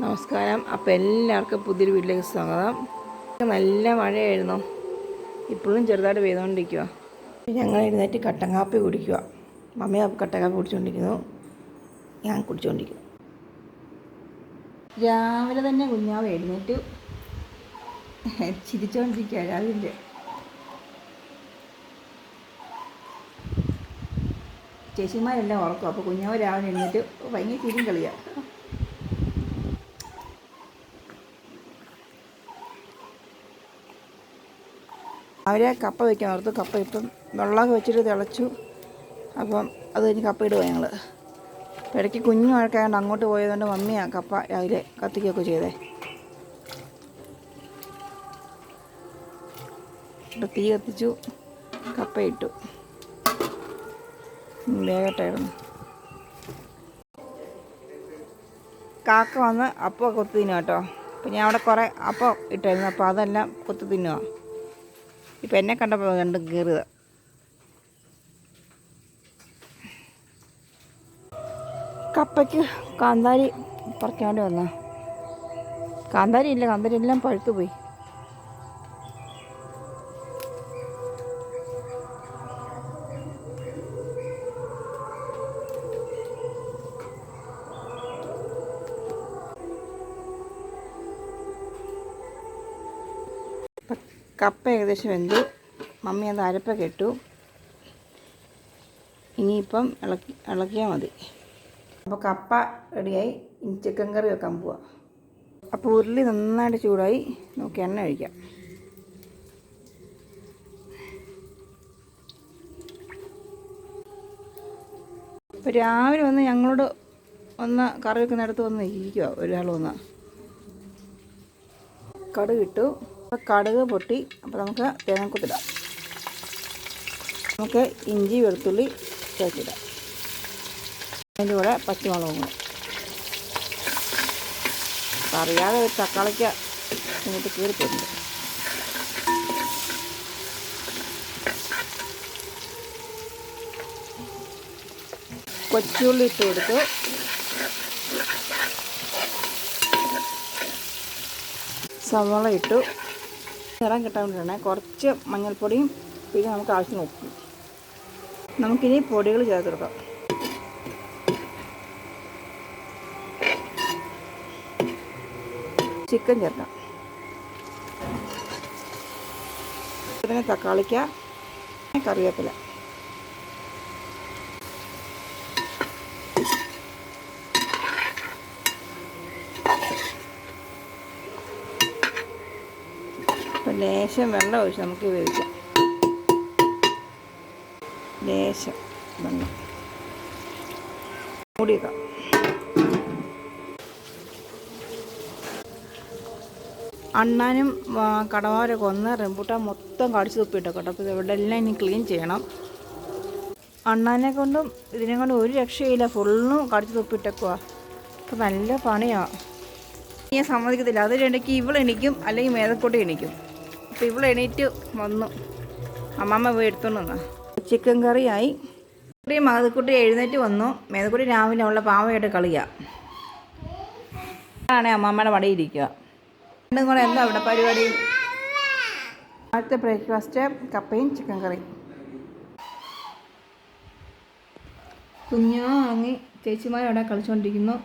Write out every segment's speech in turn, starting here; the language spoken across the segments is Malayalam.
നമസ്കാരം. അപ്പോൾ എല്ലാവർക്കും പുതിയൊരു വീട്ടിലേക്ക് സ്വാഗതം. നല്ല മഴയായിരുന്നു. ഇപ്പോഴും ചെറുതായിട്ട് പെയ്തുകൊണ്ടിരിക്കുക ഞങ്ങൾ എഴുന്നേറ്റ് കട്ടൻ കാപ്പി കുടിക്കുക മമ്മി കട്ടൻ കാപ്പി കുടിച്ചുകൊണ്ടിരിക്കുന്നു ഞാൻ കുടിച്ചുകൊണ്ടിരിക്കുന്നു രാവിലെ തന്നെ കുഞ്ഞാവ് എഴുന്നേറ്റ്. ചിരിച്ചുകൊണ്ടിരിക്കുക രാവിലെ. ചേച്ചിമാരെല്ലാം ഉറക്കും അപ്പോൾ കുഞ്ഞാവ് രാവിലെ എഴുന്നേറ്റ് ഭയങ്കര ചിരിയും കളിയാണ് അവരെ കപ്പ വയ്ക്കാൻ ഓർത്തു. കപ്പ ഇപ്പം വെള്ളമൊക്കെ വെച്ചിട്ട് തിളച്ചു. അപ്പം അത് കഴിഞ്ഞ് കപ്പ ഇടുക ഞങ്ങൾ ഇടയ്ക്ക് കുഞ്ഞു വഴക്കായതുകൊണ്ട് അങ്ങോട്ട് പോയതുകൊണ്ട് മമ്മിയാണ് കപ്പ രാവിലെ കത്തിക്കുകയൊക്കെ ചെയ്തേ. ഇപ്പം തീ കത്തിച്ചു. കപ്പ ഇട്ടു. വേഗട്ടായിരുന്നു കാക്ക വന്ന് അപ്പം കൊത്തു തിന്നുക കേട്ടോ. അപ്പം ഞാൻ അവിടെ കുറേ അപ്പോൾ ഇട്ടായിരുന്നു. അപ്പോൾ അതെല്ലാം കൊത്തു തിന്നുക ഇപ്പം എന്നെ കണ്ടപ്പോൾ കണ്ടും കീറുക കപ്പയ്ക്ക് കാന്താരി പറിക്കാണ്ട് വന്ന. കാന്താരി ഇല്ല കാന്താരി എല്ലാം പഴുത്തു പോയി കപ്പ ഏകദേശം വെന്തു. മമ്മി അത് അരപ്പ കെട്ടു ഇനിയിപ്പം ഇളക്കി ഇളക്കിയാൽ മതി. അപ്പോൾ കപ്പ റെഡിയായി. ഇനി ചിക്കൻ കറി വെക്കാൻ പോവാം. അപ്പോൾ ഉരുളി നന്നായിട്ട് ചൂടായി. നോക്കി എണ്ണ ഒഴിക്കാം. അപ്പോൾ രാവിലെ വന്ന് ഞങ്ങളോട് ഒന്ന് കറി വെക്കുന്നിടത്ത് വന്ന് ഇരിക്കുക ഒരാൾ വന്ന്. കടുക് ഇട്ടു. അപ്പോൾ കടുക് പൊട്ടി അപ്പോൾ നമുക്ക് തേങ്ങാക്കൊത്തിടാം. നമുക്ക് ഇഞ്ചി വെളുത്തുള്ളി ചേർത്തിടാം. അതിന്റെ കൂടെ പച്ചമുളകും കൂടെ. അപ്പം അറിയാതെ തക്കാളിക്ക ഇങ്ങോട്ട് കീറിപ്പോയിട്ടുണ്ട് കൊച്ചുള്ളി ഇട്ട് കൊടുത്തു സവാള ഇട്ടു. നിറം കിട്ടാൻ വേണ്ടിയിട്ടാണ്. കുറച്ച് മഞ്ഞൾപ്പൊടിയും പിന്നെ നമുക്ക് ആവശ്യം നോക്കും നമുക്കിനി പൊടികൾ ചേർത്ത് കൊടുക്കാം. ചിക്കൻ ചേർക്കാം. പിന്നെ തക്കാളിക്ക കറിവേപ്പില. ലേശം വെള്ളം ഒഴിച്ച് നമുക്ക് വേവിക്കാം. ലേശം വെള്ളം. മൂടി അണ്ണാനും കടവാരൊക്കെ ഒന്ന് റംബൂട്ടാൻ മൊത്തം കടിച്ചു തുപ്പിട്ടോ കേട്ടോ അപ്പോൾ ഇവിടെ എല്ലാം ഇനി ക്ലീൻ ചെയ്യണം. അണ്ണാനെ കൊണ്ടും ഇതിനെ കൊണ്ടും ഒരു രക്ഷയില്ല. ഫുള്ളും കടിച്ചു തുപ്പിട്ടേക്കുക അപ്പോൾ നല്ല പണിയാണ് ഞാൻ സമ്മതിക്കത്തില്ല. അതിനിടയ്ക്ക് ഇവൾ എണീക്കും അല്ലെങ്കിൽ മേതക്കോട്ട് എണീക്കും. അപ്പോൾ ഇവൾ എണീറ്റ് വന്നു. അമ്മമ്മ പോയി എടുത്തോണ്ട് വന്നാ ചിക്കൻ കറിയായി. കുട്ടി മേതക്കുട്ടി എഴുന്നേറ്റ് വന്നു. മേതക്കുട്ടി രാവിലെ ഉള്ള പാവയായിട്ട് കളിയാണ് ആണേ അമ്മമ്മയുടെ വടയിരിക്കുക രണ്ടും കൂടെ എന്താ അവിടെ പരിപാടി? അടുത്ത ബ്രേക്ക്ഫാസ്റ്റ് കപ്പയും ചിക്കൻ കറി കുഞ്ഞു അങ്ങി ചേച്ചിമാരവിടെ കളിച്ചുകൊണ്ടിരിക്കുന്നു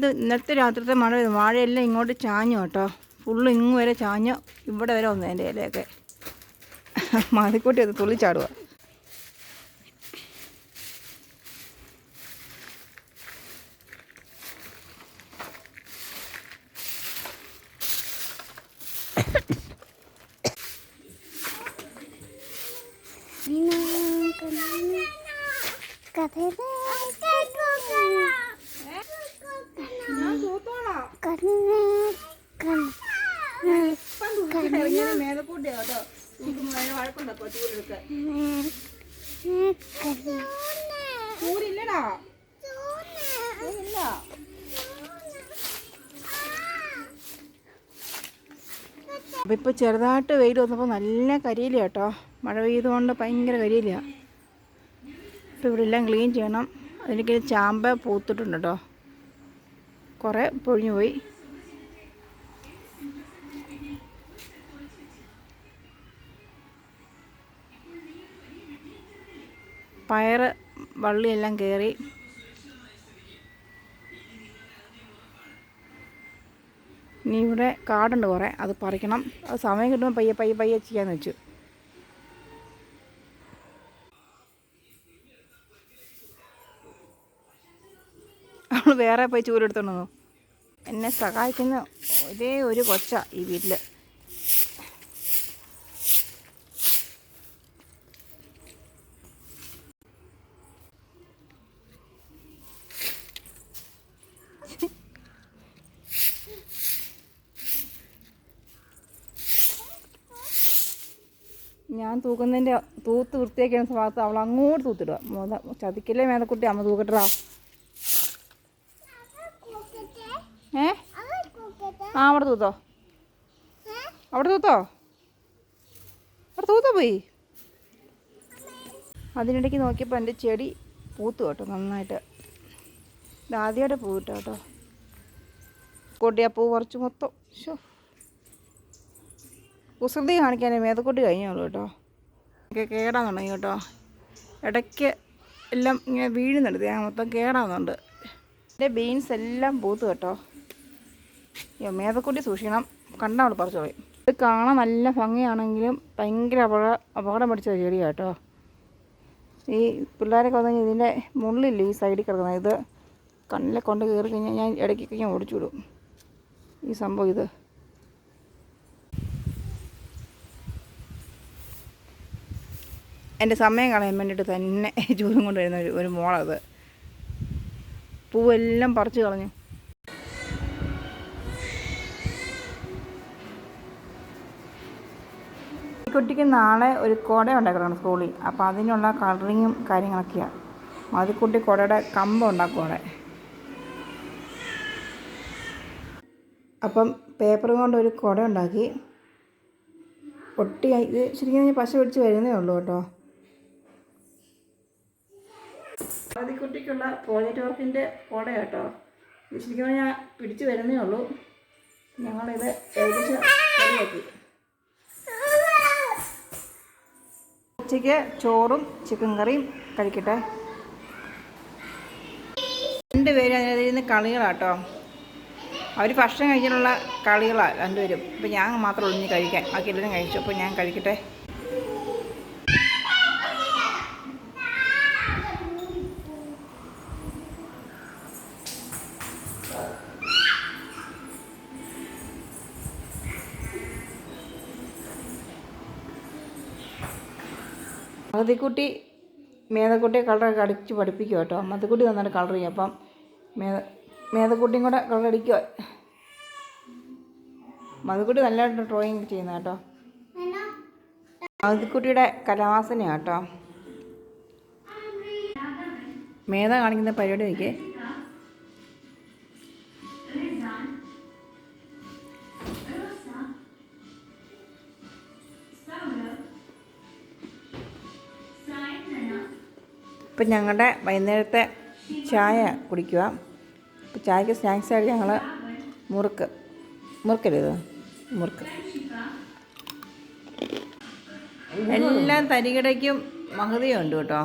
ഇത് ഇന്നത്തെ രാത്രിത്തെ മഴ. വാഴയെല്ലാം ഇങ്ങോട്ട് ചാഞ്ഞു കേട്ടോ ഫുള്ള് വരെ ചാഞ്ഞു ഇവിടെ വരെ വന്നു എന്റെ ഇലയൊക്കെ മാതിക്കൂട്ടി അത് തുള്ളിച്ചാടുക മേലക്കൂട്ടിയാ കേട്ടോ തൂക്കുമ്പോൾ അതിന് വഴക്കുണ്ടാക്കോ ചൂടെടുക്ക ചൂടില്ലടാ. ചൂടില്ല. അപ്പം ഇപ്പോൾ ചെറുതായിട്ട് വെയിൽ വന്നപ്പോൾ നല്ല കരിയില കേട്ടോ. മഴ പെയ്തുകൊണ്ട് ഭയങ്കര കരിയില. അപ്പോൾ ഇവിടെ എല്ലാം ക്ലീൻ ചെയ്യണം. അതിനൊക്കെ ചാമ്പ പൂത്തിട്ടുണ്ട് കേട്ടോ. കുറേ പൊഴിഞ്ഞു പോയി. പയറ് വള്ളിയെല്ലാം കയറി ഇനി ഇവിടെ കാടുണ്ട് കുറേ അത് പറിക്കണം. അത് സമയം കിട്ടുമ്പോൾ പയ്യെ പയ്യെ പയ്യെ ചെയ്യാന്ന് വെച്ചു. അവൾ വേറെ പോയി ചൂരെടുത്തോണ്ട് വന്നു. എന്നെ സഹായിക്കുന്ന ഒരേ ഒരു കൊച്ച ഈ വീട്ടിൽ ഞാൻ തൂക്കുന്നതിന്റെ തൂത്ത് വൃത്തിയാക്കിയ ഭാഗത്ത് അവൾ അങ്ങോട്ട് തൂത്തിടുക. ചതിക്കല്ലേ മേതക്കുട്ടി? അമ്മ തൂക്കട്ടാ ഏ? ആ അവിടെ തൂത്തോ? അവിടെ തൂത്തോ? അവിടെ തൂത്തോ പോയി? അതിനിടയ്ക്ക് നോക്കിയപ്പോൾ എന്റെ ചെടി പൂത്തു കേട്ടോ നന്നായിട്ട്. ഇത് ആദ്യമായിട്ട് പൂ കിട്ടുക കേട്ടോ. കൊട്ടിയാ പൂ കുറച്ച് മൊത്തം. ഷോ കുസൃതി കാണിക്കാൻ മേതക്കൊട്ടി കഴിഞ്ഞോളൂ കേട്ടോ. ഒക്കെ കേടാൻ തുടങ്ങി കേട്ടോ. ഇടയ്ക്ക് എല്ലാം ഇങ്ങനെ വീഴുന്നുണ്ട്. ഞാൻ മൊത്തം കേടാവുന്നുണ്ട്. എന്റെ ബീൻസ് എല്ലാം പൂത്ത് കേട്ടോ. അയ്യോ മേതക്കൊട്ടി സൂക്ഷിക്കണം. കണ്ടാൽ അവൾ പറിച്ചു പോയി ഇത് കാണാൻ നല്ല ഭംഗിയാണെങ്കിലും ഭയങ്കര അപകട അപകടം പിടിച്ച ചെടിയാണ് കേട്ടോ. ഈ പിള്ളേരൊക്കെ വന്നു കഴിഞ്ഞാൽ ഇതിന്റെ മുള്ളില്ല ഈ സൈഡിൽ കിടക്കുന്നത്? ഇത് കണ്ണിലെ കൊണ്ട് കയറി കഴിഞ്ഞാൽ ഞാൻ ഇടയ്ക്കൊക്കെ ഞാൻ ഓടിച്ചു വിടും. ഈ സംഭവം ഇത്. എന്റെ സമയം കളയാൻ വേണ്ടിയിട്ട് തന്നെ ചൂരും കൊണ്ട് വരുന്ന ഒരു ഒരു മോളത്. പൂവെല്ലാം പറിച്ച് കളഞ്ഞു. കുട്ടിക്ക് നാളെ ഒരു കുട ഉണ്ടാക്കണം സ്കൂളിൽ. അപ്പോൾ അതിനുള്ള കളറിങ്ങും കാര്യങ്ങളൊക്കെയാണ് മതിക്കുട്ടി കുടയുടെ കമ്പം ഉണ്ടാക്കും അവിടെ. അപ്പം പേപ്പർ കൊണ്ട് ഒരു കുട ഉണ്ടാക്കി. ഒട്ടി ശരിക്കും പശ പിടിച്ച് വരുന്നേ ഉള്ളൂ കേട്ടോ. ആദിക്കുട്ടിക്കുള്ള പ്രോജക്റ്റ് വർക്കിന്റെ കുട കേട്ടോ. ശരിക്കും പറഞ്ഞാൽ പിടിച്ചു വരുന്നേ ഉള്ളൂ. ഞങ്ങളിത് ഏകദേശം ഉച്ചയ്ക്ക് ചോറും ചിക്കൻ കറിയും കഴിക്കട്ടെ. രണ്ട് അതിനകത്ത് അതിനകത്തിരുന്ന് കളികളാട്ടോ. അവർ ഭക്ഷണം കഴിക്കാനുള്ള കളികളാണ് രണ്ടുപേരും. അപ്പോൾ ഞാൻ മാത്രം ഇനി കഴിക്കാൻ ബാക്കി എല്ലാവരും കഴിച്ചു. അപ്പോൾ ഞാൻ കഴിക്കട്ടെ. മതിക്കുട്ടി കളർ കളറൊക്കെ അടിച്ച് പഠിപ്പിക്കുക കേട്ടോ. മതിക്കുട്ടി നന്നായിട്ട് കളർ ചെയ്യും. അപ്പം മേധ മേധക്കുട്ടിയും കൂടെ കളർ അടിക്കുക മധുക്കുട്ടി നല്ലതായിട്ട് ഡ്രോയിങ് ചെയ്യുന്ന കേട്ടോ. മധുക്കുട്ടിയുടെ കലാവാസനയാണ് കേട്ടോ. മേധ കാണിക്കുന്ന പരിപാടി നോക്കിയേ ഇപ്പം ഞങ്ങളുടെ വൈകുന്നേരത്തെ ചായ കുടിക്കുക. ഇപ്പം ചായക്ക് സ്നാക്സ് ആയിട്ട് ഞങ്ങൾ മുറുക്ക്. മുറുക്കരുത് മുറുക്ക്. എല്ലാം തരികിടയ്ക്കും മഹതിയുണ്ട് കേട്ടോ.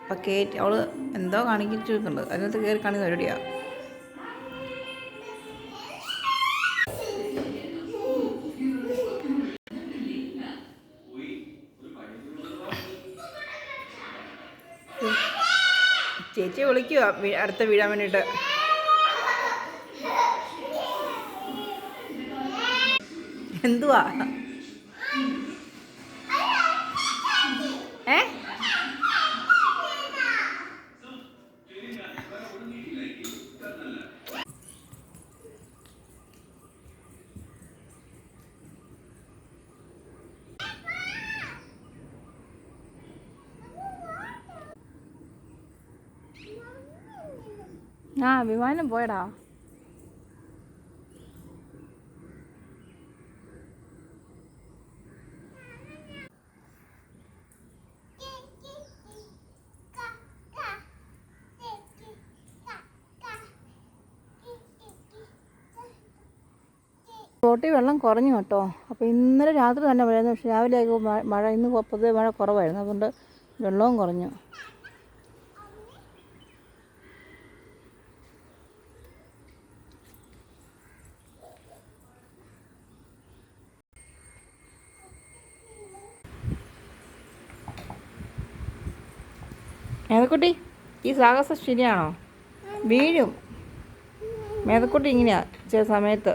അപ്പം കേറ്റ് അവൾ എന്തോ കാണിക്കുന്നുണ്ട് അതിനകത്ത് കയറി കാണിക്കുന്ന പരിപാടിയാണ് ചേച്ചി വിളിക്കുക അടുത്ത വീഴാൻ വേണ്ടിയിട്ട്. എന്തുവാ? ആ വിമാനം പോയടാ. തോട്ടി വെള്ളം കുറഞ്ഞു കേട്ടോ. അപ്പോൾ ഇന്നലെ രാത്രി തന്നെ മഴയായിരുന്നു. പക്ഷേ രാവിലെ ആയപ്പോൾ മഴ- മഴ ഇന്ന് പൊതുവെ മഴ കുറവായിരുന്നു. അതുകൊണ്ട് വെള്ളവും കുറഞ്ഞു. മേതക്കുട്ടി ഈ സാഹസം ശരിയാണോ? വീഴും. മേതക്കുട്ടി ഇങ്ങനെയാ ചില സമയത്ത്.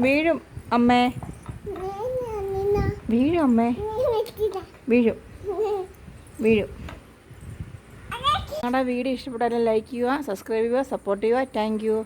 വീഴും അമ്മേ. വീഴും അമ്മേ. വീഴും. വീഴും. ഞങ്ങളുടെ വീഡിയോ ഇഷ്ടപ്പെട്ടാലും ലൈക്ക് ചെയ്യുക സബ്സ്ക്രൈബ് ചെയ്യുക സപ്പോർട്ട് ചെയ്യുക. Thank you